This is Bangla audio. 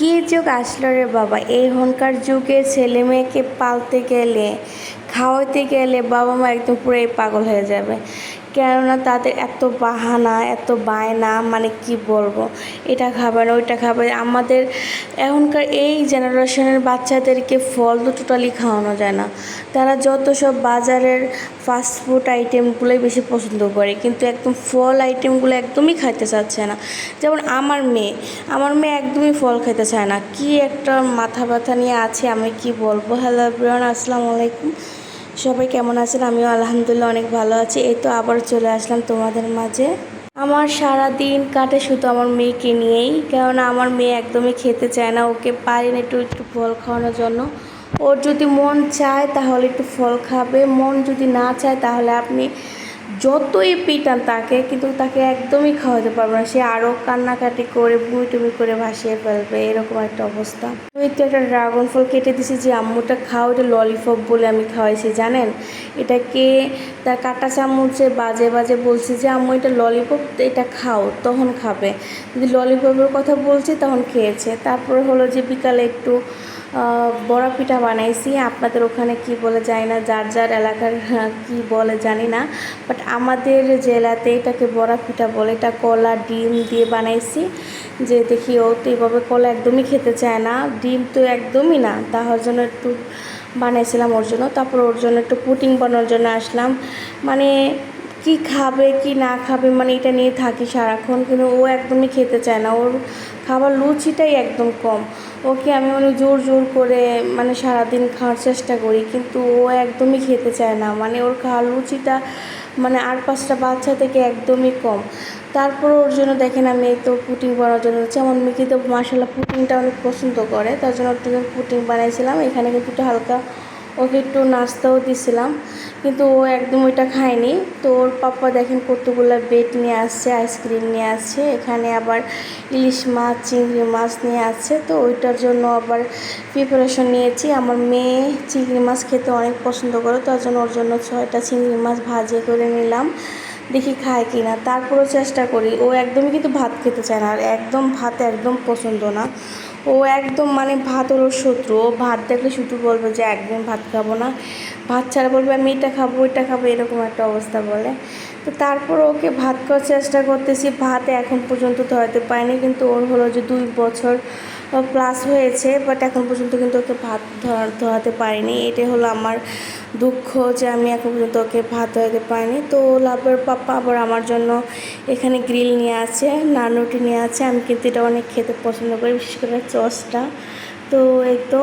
কী যুগ আসলো রে বাবা? এই হনকার যুগে ছেলে মেয়েকে পালতে গেলে, খাওয়াতে গেলে বাবা মা একদম পুরোই পাগল হয়ে যাবে। কেননা তাদের এত বাহানা, এত বায়না মানে কি বলব? এটা খাবে না, ওইটা খাবে আমাদের এখনকার এই জেনারেশনের বাচ্চাদেরকে ফল তো টোটালি খাওয়ানো যায় না। তারা যত সব বাজারের ফাস্ট ফুড আইটেমগুলোই বেশি পছন্দ করে, কিন্তু একদম ফল আইটেমগুলো একদমই খাইতে চাচ্ছে না। যেমন আমার মেয়ে আমার মেয়ে একদমই ফল খাইতে চায় না। কি একটা মাথা ব্যথা নিয়ে আছে, আমি কি বলব? হ্যালো আসসালামু আলাইকুম। সবাই কেমন আছেন? আমিও আলহামদুলিল্লাহ অনেক ভালো আছি। এই তো আবার চলে আসলাম তোমাদের মাঝে। আমার সারা দিন কাটে শুধু আমার মেয়েকে নিয়েই, কেননা আমার মেয়ে একদমই খেতে চায় না। ওকে পারি না একটু একটু ফল খাওয়ানোর জন্য। ওর যদি মন চায় তাহলে একটু ফল খাবে। মন যদি না চায় তাহলে আপনি যতই পিটান তাকে, কিন্তু তাকে একদমই খাওয়াতে পারবে না। সে আরও কান্নাকাটি করে বুমি টুমি করে ভাসিয়ে ফেলবে, এরকম একটা অবস্থা। তো একটা ড্রাগন ফল কেটে দিছি যে আম্মুটা খাও, এটা ললিপপ বলে আমি খাওয়াইছি, জানেন? এটাকে তার কাটা চামচে বাজে বাজে বলছি যে, আম্মু, এটা ললিপপ এটা খাও, তখন খাবে। যদি ললিপপের কথা বলছি, তখন খেয়েছে। তারপরে হলো যে বিকালে একটু বড়া পিঠা বানাইছি। আপনাদের ওখানে কি বলে জানি না, যার যার এলাকার কি বলে জানি না। বাট আমাদের জেলাতে এটাকে বড়া পিঠা বলে, এটা কলা, ডিম দিয়ে বানাইছি। যে দেখি ও তো এইভাবে কলা একদমই খেতে চায় না। ডিম তো একদমই না। তাহার জন্য একটু বানাইছিলাম ওর জন্য। তারপর ওর জন্য একটু পুটিং বানানোর জন্য আসলাম। মানে কি খাবে, কি না খাবে মানে এটা নিয়ে থাকি সারাক্ষণ। কিন্তু ও একদমই খেতে চায় না। ওর খাবার লুচিটাই একদম কম। ওকে আমি মানে জোর জোর করে মানে সারাদিন খাওয়ার চেষ্টা করি, কিন্তু ও একদমই খেতে চায় না। মানে ওর খাওয়ার লুচিটা মানে আর পাঁচটা বাচ্চা থেকে একদমই কম। তারপর ওর জন্য দেখেন আমি তো পুটিং বানানোর জন্য আমার মেয়ে কিন্তু মাসাল্লাহ পুটিংটা অনেক পছন্দ করে। তার জন্য একটু পুটিং বানাইছিলাম। এখানে কিন্তু একটু হালকা ওকে একটু নাস্তাও দিছিলাম, কিন্তু ও একদম ওইটা খায়নি। তো ওর পাপ্পা দেখেন কতগুলো বেড নিয়ে আসছে, আইসক্রিম নিয়ে আসছে, এখানে আবার ইলিশ মাছ, চিংড়ি মাছ নিয়ে আসছে। তো ওইটার জন্য আবার প্রিপারেশন নিয়েছি। আমার মেয়ে চিংড়ি মাছ খেতে অনেক পছন্দ করে, তার জন্য ওর জন্য ছয়টা চিংড়ি মাছ ভাজি করে নিলাম, দেখি খায় কি না তারপরেও চেষ্টা করি। ও একদমই কিন্তু ভাত খেতে চায় না, আর একদম ভাত একদম পছন্দ না। ও একদম মানে ভাত ওর শত্রু। ও ভাত দেখলে শুধু বলবে যে একদিন ভাত খাব না। ভাত ছাড়া বলবে, আমি এটা খাব, ওইটা খাব, এরকম একটা অবস্থা বলে। তো তারপর ওকে ভাত খাওয়ার চেষ্টা করতেছি। ভাত এখন পর্যন্ত ধরাতে পারিনি, কিন্তু ওর হলো যে দুই বছর প্লাস হয়েছে বাট এখন পর্যন্ত কিন্তু ওকে ভাত ধরাতে পারিনি। এটাই হলো আমার দুঃখ যে আমি এখন পর্যন্ত ওকে ভাত ধরাতে পারিনি। তো লাভের পাপ্পা আবার আমার জন্য এখানে গ্রিল নিয়ে আছে নানুটি নিয়ে আছে। আমি কিন্তু এটা অনেক খেতে পছন্দ করি, বিশেষ করে চসটা তো এই তো।